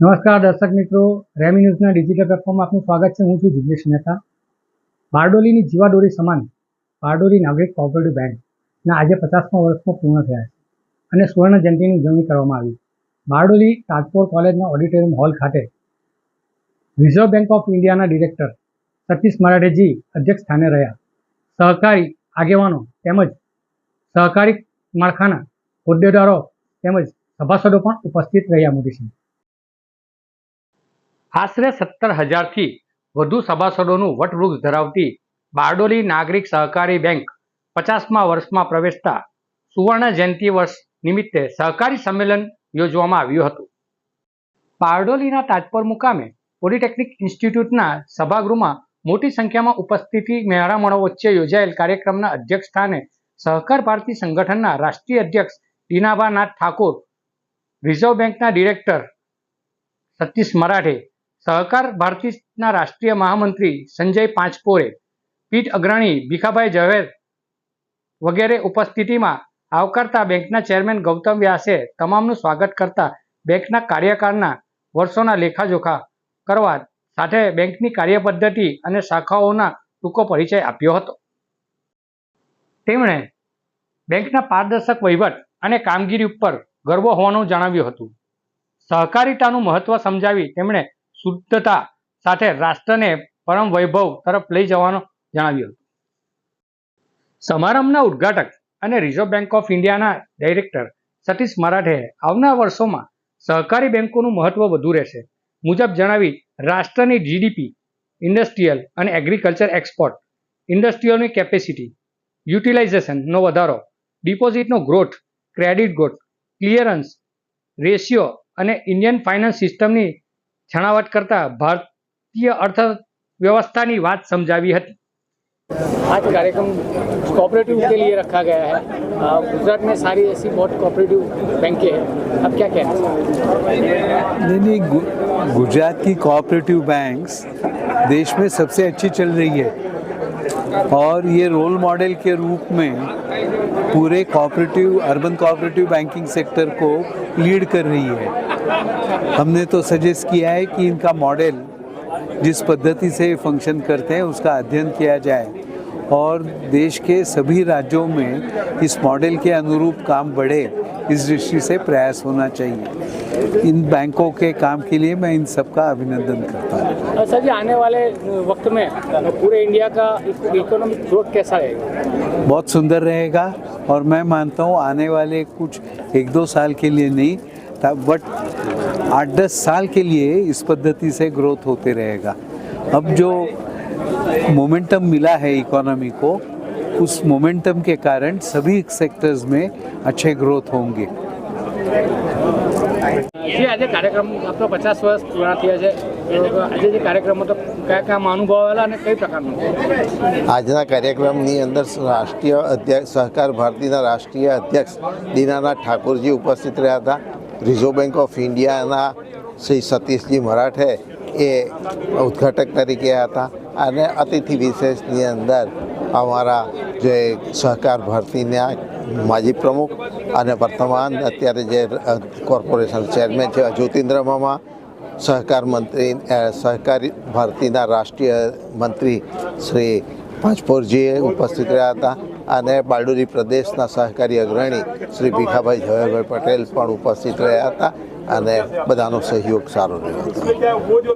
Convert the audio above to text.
નમસ્કાર દર્શક મિત્રો, રેમી ન્યૂઝના ડિજિટલ પ્લેટફોર્મમાં આપનું સ્વાગત છે. હું છું જિગ્નેશ મહેતા. બારડોલીની જીવાદોરી સમાન બારડોલી નાગરિક કોઓપરેટિવ બેંકના આજે પચાસમાં વર્ષમાં પૂર્ણ થયા છે અને સુવર્ણ જયંતિની ઉજવણી કરવામાં આવી. બારડોલી તાજપોર કોલેજના ઓડિટોરિયમ હોલ ખાતે રિઝર્વ બેંક ઓફ ઇન્ડિયાના ડિરેક્ટર સતીશ મરાઠેજી અધ્યક્ષ સ્થાને રહ્યા. સહકારી આગેવાનો તેમજ સહકારી માળખાના હોદ્દેદારો તેમજ સભાસદો પણ ઉપસ્થિત રહ્યા મોટી સંખ્યામાં. આશરે સત્તર હજારથી વધુ સભાસદોનું વટવૃક્ષ ધરાવતી બારડોલી નાગરિક સહકારી બેંક પચાસમા વર્ષમાં પ્રવેશતા સુવર્ણ જયંતિ વર્ષ નિમિત્તે સહકારી સંમેલન યોજવામાં આવ્યું હતું. બારડોલીના તાજપર મુકામે પોલિટેકનિક ઇન્સ્ટિટ્યૂટના સભાગૃહમાં મોટી સંખ્યામાં ઉપસ્થિતિ મહેરામણો વચ્ચે યોજાયેલ કાર્યક્રમના અધ્યક્ષ સ્થાને સહકાર ભારતી સંગઠનના રાષ્ટ્રીય અધ્યક્ષ ટીનાભા નાથ ઠાકોર, રિઝર્વ બેંકના ડિરેક્ટર સતીશ મરાઠે સહકાર ભારતીના રાષ્ટ્રીય મહામંત્રી સંજય પાંચપોરે પીઠ અગ્રણી ભીખાભાઈ ઝવેર વગેરે ઉપસ્થિતિમાં આવકારતા બેંકના ચેરમેન ગૌતમ વ્યાસે તમામનું સ્વાગત કરતા બેંકના કાર્યકાળના વર્ષોના લેખાજોખા કરવા સાથે બેંકની કાર્યપદ્ધતિ અને શાખાઓના ટૂંકો પરિચય આપ્યો હતો. તેમણે બેંકના પારદર્શક વહીવટ અને કામગીરી ઉપર ગર્વ હોવાનું જણાવ્યું હતું. સહકારિતાનું મહત્વ સમજાવી તેમણે શુદ્ધતા સાથે રાષ્ટ્રને પરમ વૈભવ તરફ લઈ જવાનું જણાવ્યું. હતું સમારંભના ઉદ્ઘાટક અને રિઝર્વ બેંક ઓફ ઇન્ડિયાના ડાયરેક્ટર સતીશ મરાઠે આવનાર વર્ષોમાં સહકારી બેંકોનું મહત્વ વધુ રહેશે. મુજબ જણાવી, રાષ્ટ્રની જીડીપી ઇન્ડસ્ટ્રીયલ અને એગ્રીકલ્ચર એક્સપોર્ટ ઇન્ડસ્ટ્રીયલની કેપેસિટી યુટિલાઇઝેશનનો વધારો ડિપોઝિટનો growth credit growth clearance ratio અને ઇન્ડિયન ફાઇનાન્સ સિસ્ટમની છણાવટ કરતા ભારતીય अर्थव्यवस्था વાત સમજાવી હતી आज कार्यक्रम कोऑपरेटिव के लिए रखा गया है अ, गुजरात में सारी ऐसी बहुत कोऑपरेटिव बैंकें हैं अब क्या कहना चाहेंगे नहीं नहीं गु- गुजरात की कोऑपरेटिव बैंक्स देश में सबसे अच्छी चल रही है और ये रोल मॉडल के रूप में पूरे cooperative urban cooperative banking sector को लीड कर रही है हमने तो सजेस्ट किया है कि इनका मॉडल जिस पद्धति से फ़ंक्शन करते हैं उसका अध्ययन किया जाए। और देश के सभी राज्यों में इस मॉडल के अनुरूप काम बढ़े इस दृष्टि से प्रयास होना चाहिए। इन बैंकों के काम के लिए मैं इन सबका अभिनंदन करता हूँ। सर जी आने वाले वक्त में पूरे इंडिया का इकोनॉमिक ग्रोथ कैसा रहेगा बहुत सुंदर रहेगा और मैं मानता हूँ आने वाले कुछ एक दो साल के लिए नहीं बट आठ दस साल के लिए इस पद्धति से ग्रोथ होते रहेगा अब जो मोमेंटम मिला है इकोनॉमी को उस मोमेंटम के कारण सभी सेक्टर्स में अच्छे ग्रोथ होंगे જે આજે કાર્યક્રમ આપણો પચાસ વર્ષ પૂરા થયા છે તો આજે જે કાર્યક્રમ હતો કયા કયા અનુભવ આવેલા અને કઈ પ્રકારનો આજના કાર્યક્રમની અંદર રાષ્ટ્રીય અધ્યક્ષ સહકાર ભારતીના રાષ્ટ્રીય અધ્યક્ષ દીનાનાથ ઠાકોરજી ઉપસ્થિત રહ્યા હતા રિઝર્વ બેંક ઓફ ઇન્ડિયાના શ્રી સતીશજી મરાઠે એ ઉદ્ઘાટક તરીકે હતા. અને અતિથિ વિશેષની અંદર અમારા જે સહકાર ભારતીના માજી પ્રમુખ અને વર્તમાન અત્યારે જે કોર્પોરેશન ચેરમેન છે જ્યોતિન્દ્ર મામા, સહકાર મંત્રી સહકારી ભારતીના રાષ્ટ્રીય મંત્રી શ્રી પાંચપોરજીએ ઉપસ્થિત રહ્યા હતા. અને બારડોલી પ્રદેશના સહકારી અગ્રણી શ્રી ભીખાભાઈ ઝવેરભાઈ પટેલ પણ ઉપસ્થિત રહ્યા હતા અને બધાનો સહયોગ સારો રહ્યો હતો.